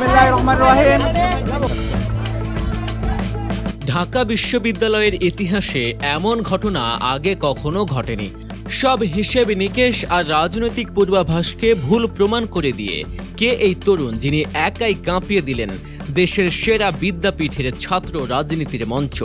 বিসমিল্লাহির ঢাকা বিশ্ববিদ্যালয়ের ইতিহাসে এমন ঘটনা আগে কখনো ঘটেনি। সব হিসেব নিকেশ আর রাজনৈতিক পূর্বাভাসকে ভুল প্রমাণ করে দিয়ে কে এই তরুণ যিনি একাই কাঁপিয়ে দিলেন দেশের সেরা বিদ্যাপীঠের ছাত্র রাজনীতির মঞ্চ?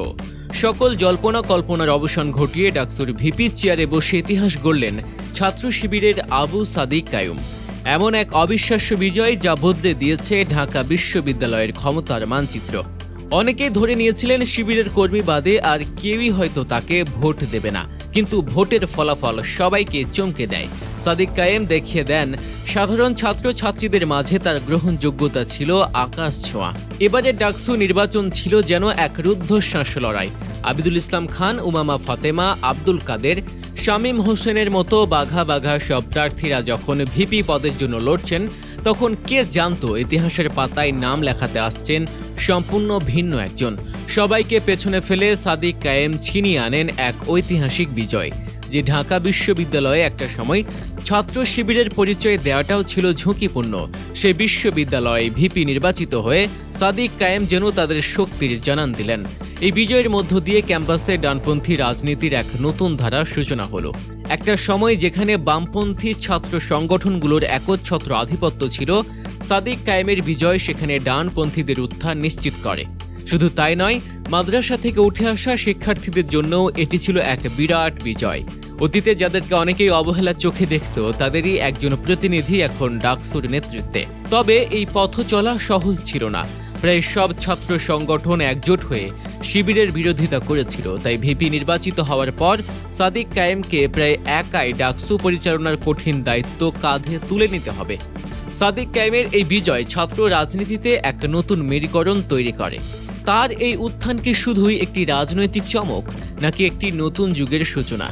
সকল জল্পনা কল্পনার অবসান ঘটিয়ে ডাকসুর ভিপি চেয়ারে বসে ইতিহাস গড়লেন ছাত্র শিবিরের আবু সাদিক কায়ুম। এমন এক অবিশ্বাস্য বিজয় যা বদলে দিয়েছে ঢাকা বিশ্ববিদ্যালয়ের ক্ষমতার মানচিত্র। অনেকেই ধরে নিয়েছিলেন শিবিরের কর্মী বাদে আর কেউই হয়তো তাকে ভোট দেবে না। কিন্তু ভোটের ফলাফল সবাইকে চমকে দেয়। সাদিক কায়েম দেখিয়ে দেন, সাধারণ ছাত্র ছাত্রীদের মাঝে তার গ্রহণযোগ্যতা ছিল আকাশ ছোঁয়া। এবারের ডাকসু নির্বাচন ছিল যেন এক রুদ্ধশ্বাস লড়াই। আবিদুল ইসলাম খান, উমামা ফাতেমা, আব্দুল কাদের শামীম হোসেনের মতো বাঘা বাঘা সব প্রার্থীরা যখন ভিপি পদের জন্য লড়ছেন, তখন কে জানতো ইতিহাসের পাতায় নাম লেখাতে আসছেন সম্পূর্ণ ভিন্ন একজন। সবাইকে পেছনে ফেলে সাদিক কায়েম ছিনিয়ে আনেন এক ঐতিহাসিক বিজয়, যে ঢাকা বিশ্ববিদ্যালয়ে একটা সময় ছাত্র শিবিরের পরিচয় দেওয়াটাও ছিল ঝুঁকিপূর্ণ। সে বিশ্ববিদ্যালয়ে ভিপি নির্বাচিত হয়ে সাদিক কায়েম যেন তাদের শক্তির জানান দিলেন। এই বিজয়ের মধ্য দিয়ে ক্যাম্পাসে ডানপন্থী রাজনীতির এক নতুন ধারার সূচনা হলো। একটা সময় যেখানে বামপন্থী ছাত্র সংগঠনগুলোর একচ্ছত্র আধিপত্য ছিল, সাদিক কায়েমের বিজয় সেখানে ডানপন্থীদের উত্থান নিশ্চিত করে। শুধু তাই নয়, মাদ্রাসা থেকে উঠে আসা শিক্ষার্থীদের জন্যও এটি ছিল এক বিরাট বিজয়। অতীতে যাদেরকে অনেকেই অবহেলা চোখে দেখত, তাদেরই একজন প্রতিনিধি এখন ডাকসুর নেতৃত্বে। তবে এই পথ চলা সহজ ছিল না। প্রায় সব ছাত্র সংগঠন একজোট হয়ে শিবিরের বিরোধিতা করেছিল, তাই ভিপি নির্বাচিত হওয়ার পর সাদিক কায়েমকে প্রায় একাই ডাকসু পরিচালনার কঠিন দায়িত্ব কাঁধে তুলে নিতে হবে। সাদিক কায়েমের এই বিজয় ছাত্র রাজনীতিতে এক নতুন মেরুকরণ তৈরি করে। তার এই উত্থান কি শুধুই একটি রাজনৈতিক চমক, নাকি একটি নতুন যুগের সূচনা?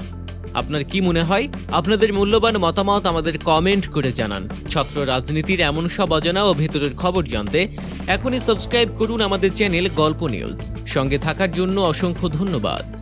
আপনার কি মনে হয়? আপনাদের মূল্যবান মতামত আমাদের কমেন্ট করে জানান। ছত্র রাজনীতির এমন সব অজানা ও ভেতরের খবর জানতে এখনই সাবস্ক্রাইব করুন আমাদের চ্যানেল গল্প নিউজ সঙ্গে থাকার জন্য অসংখ্য ধন্যবাদ।